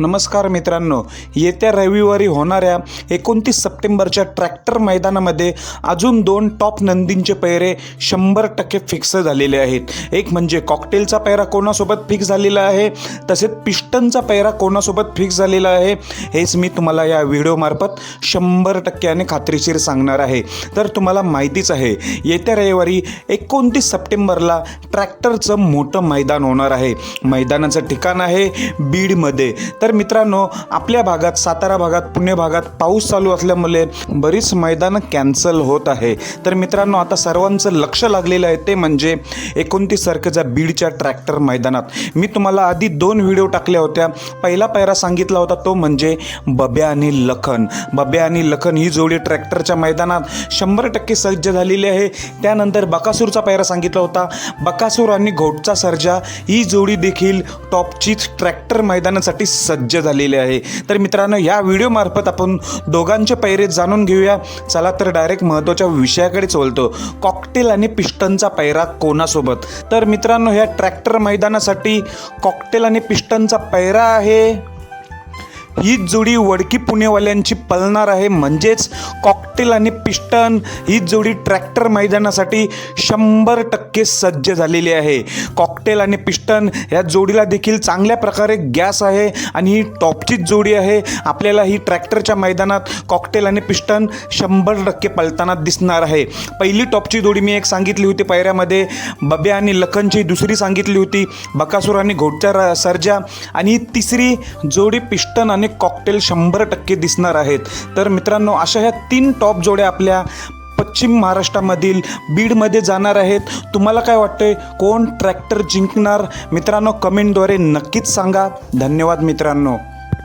नमस्कार मित्रांनो येत्या रविवारी होणाऱ्या एकोणतीस सप्टेंबरच्या ट्रॅक्टर मैदानामध्ये अजून दोन टॉप नंदींचे पैरे शंभर टक्के फिक्स झालेले आहेत. एक म्हणजे कॉकटेलचा पैरा कोणासोबत फिक्स झालेला आहे तसेच पिस्टनचा पैरा कोणासोबत फिक्स झालेला आहे हेच मी तुम्हाला या व्हिडिओमार्फत शंभर टक्क्याने खात्रीशीर सांगणार आहे. तर तुम्हाला माहितीच आहे येत्या रविवारी एकोणतीस सप्टेंबरला ट्रॅक्टरचं मोठं मैदान होणार आहे. मैदानाचं ठिकाण आहे बीडमध्ये. तर तर मित्रांनो आपल्या भागात सातारा भागात पुणे भागात पाऊस चालू असल्यामुळे बरीच मैदानं कॅन्सल होत आहे. तर मित्रांनो आता सर्वांचं लक्ष लागलेलं आहे ते म्हणजे एकोणतीस तारखेच्या बीडच्या ट्रॅक्टर मैदानात. मी तुम्हाला आधी दोन व्हिडिओ टाकल्या होत्या. पहिला पायरा सांगितला होता तो म्हणजे बब्या आणि लखन. बब्या आणि लखन ही जोडी ट्रॅक्टरच्या मैदानात शंभर टक्के सज्ज झालेली आहे. त्यानंतर बकासूरचा पायरा सांगितला होता. बकासूर आणि घोटचा सर्जा ही जोडी देखील टॉपचीच ट्रॅक्टर मैदानासाठी सज्ज झालेली आहे. तर मित्रांनो या व्हिडिओमार्फत आपण दोघांचे पैरे जाणून घेऊया. चला तर डायरेक्ट महत्त्वाच्या विषयाकडे बोलतो कॉकटेल आणि पिस्टनचा पैरा कोणासोबत? तर मित्रांनो ह्या ट्रॅक्टर मैदानासाठी कॉकटेल आणि पिस्टनचा पैरा आहे. ही जोडी वडकी पुणेवाल्यांची पळणार आहे. म्हणजेच कॉकटेल आणि पिस्टन ही जोडी ट्रॅक्टर मैदानासाठी शंभर टक्के सज्ज झालेली आहे. कॉकटेल आणि पिस्टन या जोडीला देखील चांगल्या प्रकारे गॅस आहे आणि ही टॉपचीच जोडी आहे. आपल्याला ही ट्रॅक्टरच्या मैदानात कॉकटेल आणि पिस्टन शंभर टक्के पळताना दिसणार आहे. पहिली टॉपची जोडी मी एक सांगितली होती पायऱ्यामध्ये. बब्या आणि लखनची दुसरी सांगितली होती. बकासूर आणि घोटच्या र- सर्जा. आणि ही तिसरी जोडी पिस्टन आणि कॉकटेल शंभर टक्के दिसणार आहेत. तर मित्रांनो अशा ह्या तीन टॉप जोड्या आपल्या पश्चिम महाराष्ट्रामधील बीडमध्ये जाणार आहेत. तुम्हाला काय वाटतंय? कोण ट्रॅक्टर जिंकणार? मित्रांनो कमेंटद्वारे नक्कीच सांगा. धन्यवाद मित्रांनो.